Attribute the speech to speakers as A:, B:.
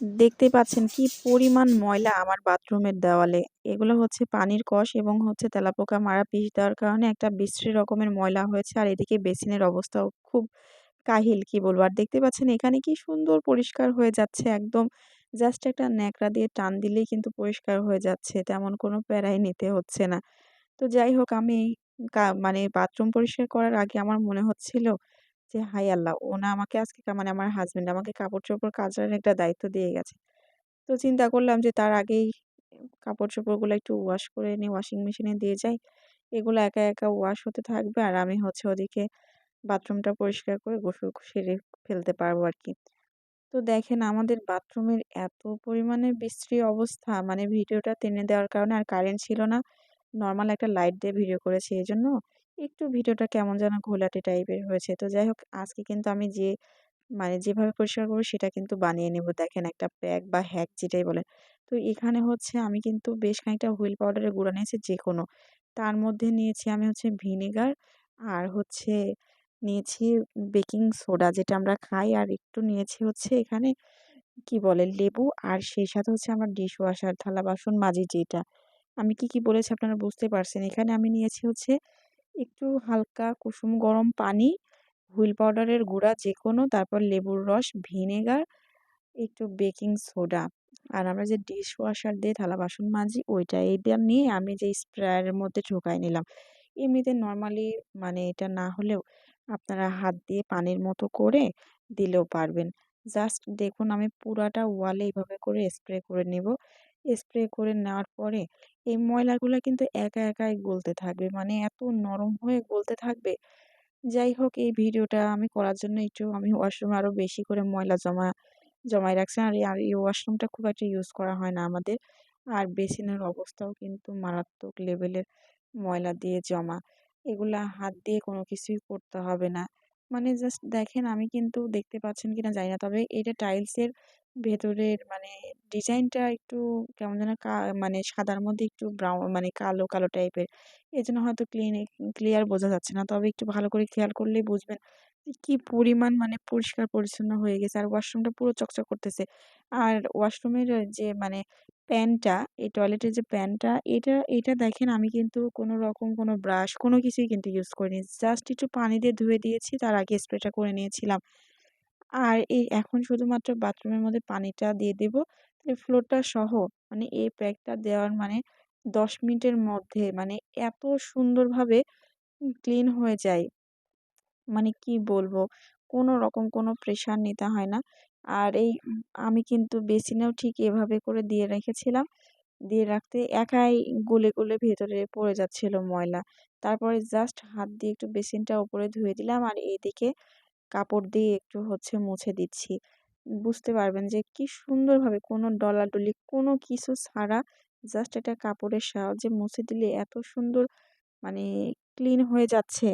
A: দেখতেই পাচ্ছেন কি পরিমাণ ময়লা আমার বাথরুমের দেওয়ালে। এগুলো হচ্ছে পানির কষ এবং হচ্ছে তেলাপোকা মারা বিষ দেওয়ার কারণে একটা বিশ্রী রকমের ময়লা হয়েছে। আর এদিকে বেসিনের অবস্থাও খুব কাহিল, কি বলব। আর দেখতে পাচ্ছেন এখানে কি সুন্দর পরিষ্কার হয়ে যাচ্ছে একদম জাস্ট একটা ন্যাকড়া দিয়ে টান দিলেই কিন্তু পরিষ্কার হয়ে যাচ্ছে। তেমন কোনো প্যারাই নিতে হচ্ছে না। তো যাই হোক, আমি মানে বাথরুম পরিষ্কার করার আগে আমার মনে হচ্ছিল যে হায় আল্লাহ! ওনা আমাকে আজকে কা মানে আমার হাসব্যান্ড আমাকে কাপড়-চোপড় কাচার একটা দায়িত্ব দিয়ে গেছে। তো চিন্তা করলাম যে তার আগেই কাপড়-চোপড়গুলো একটু ওয়াশ করে নিই, ওয়াশিং মেশিনে দিয়ে যাই। এগুলো একা, একা ওয়াশ হতে থাকবে আর আমি হচ্ছে ওদিকে বাথরুমটা পরিষ্কার করে গোসল সেরে ফেলতে পারব আরকি। তো দেখেন আমাদের বাথরুমের এত পরিমাণে বিশ্রী অবস্থা মানে ভিডিওটা টেনে দেওয়ার কারণে আর কারেন্ট ছিল না। নরমাল একটা লাইট দিয়ে ভিডিও করেছি এজন্য একটু ভিডিওটা কেমন যেন ঘোলাটে টাইপের হয়েছে। তো যাই হোক আজকে কিন্তু আমি যে মানে যেভাবে পরিষ্কার করব সেটা কিন্তু বানিয়ে নেব। দেখেন একটা প্যাক বা হ্যাক যেটাই বলে তো এখানে হচ্ছে আমি কিন্তু বেশ খানিকটা হুইল পাউডারের গুঁড়া নিয়েছি যে কোনো তার মধ্যে নিয়েছি আমি হচ্ছে ভিনেগার আর হচ্ছে নিয়েছি বেকিং সোডা যেটা আমরা খাই আর একটু নিয়েছি হচ্ছে এখানে কি বলে লেবু আর সেই সাথে হচ্ছে আমার ডিশওয়াশার থালা বাসন মাজি যেটা। আমি কি, কি বলেছি আপনারা বুঝতে পারছেন। এখানে আমি নিয়েছি হচ্ছে একটু হালকা কুসুম গরম পানি, হুইল পাউডারের গুঁড়া যে কোনো তারপর লেবুর রস, ভিনেগার, একটু বেকিং সোডা। আর আমরা যে ডিশওয়াশার দিয়ে থালা বাসন মাজি ওইটা। এইটা নিয়ে আমি যে স্প্রেয়ারের মধ্যে ঢুকায় নিলাম। এমনিতে নর্মালি মানে এটা না হলেও আপনারা হাত দিয়ে পানির মতো করে দিলেও পারবেন। জাস্ট দেখুন আমি পুরাটা ওয়ালে এইভাবে করে স্প্রে করে নেব। স্প্রে করে নেওয়ার পরে এই ময়লাগুলা কিন্তু একা একাই গলতে থাকবে। মানে এত নরম হয়ে গলতে থাকবে। যাই হোক, এই ভিডিওটা আমি করার জন্য একটু আমি ওয়াশরুমে আরও বেশি করে ময়লা জমা জমায় রাখছি। আর আর এই ওয়াশরুমটা খুব একটা ইউজ করা হয় না আমাদের। আর বেসিনের অবস্থাও কিন্তু মারাত্মক লেভেলের ময়লা দিয়ে জমা। এগুলা হাত দিয়ে কোনো কিছুই করতে হবে না। মানে জাস্ট দেখেন আমি কিন্তু দেখতে পাচ্ছেন কিনা জানি না। তবে এটা টাইলসের ভেতরের মানে ডিজাইনটা একটু কেমন যেন মানে সাদার মধ্যে একটু ব্রাউন মানে কালো, কালো টাইপের। এই জন্য হয়তো ক্লিনে ক্লিয়ার বোঝা যাচ্ছে না। তবে একটু ভালো করে খেয়াল করলেই বুঝবেন কি পরিমাণ মানে পরিষ্কার পরিচ্ছন্ন হয়ে গেছে। আর ওয়াশরুমটা পুরো চকচক করতেছে। আর ওয়াশরুমের যে মানে প্যানটা, এই টয়লেটের যে প্যানটা এটা এটা দেখেন আমি কিন্তু কোনো রকম কোনো ব্রাশ কোনো কিছুই কিন্তু ইউজ করিনি। জাস্ট একটু পানি দিয়ে ধুয়ে দিয়েছি তার আগে স্প্রেটা করে নিয়েছিলাম। আর এই এখন শুধুমাত্র বাথরুমের মধ্যে পানিটা দিয়ে দেব। ফ্লোরটা সহ মানে এই প্যাকটা দেওয়ার মানে ১০ মিনিটের মধ্যে মানে এত সুন্দরভাবে ক্লিন হয়ে যায়। মানে কি বলব? কোনো রকম কোনো প্রেশার নিতে হয় না। আর এই আমি কিন্তু বেসিনেও ঠিক এভাবে করে দিয়ে রেখেছিলাম। দিয়ে রাখতে একাই গলে, গলে ভেতরে পড়ে যাচ্ছিল ময়লা। তারপরে জাস্ট হাত দিয়ে একটু বেসিনটা উপরে ধুয়ে দিলাম আর এদিকে কাপড় দিয়ে একটু হচ্ছে মুছে দিচ্ছি। বুঝতে পারবেন যে কি সুন্দরভাবে কোনো ডলাডলি কোনো কিছু ছাড়া জাস্ট একটা কাপড়ের সাহায্যে মুছে দিলে এত সুন্দর মানে ক্লিন হয়ে যাচ্ছে।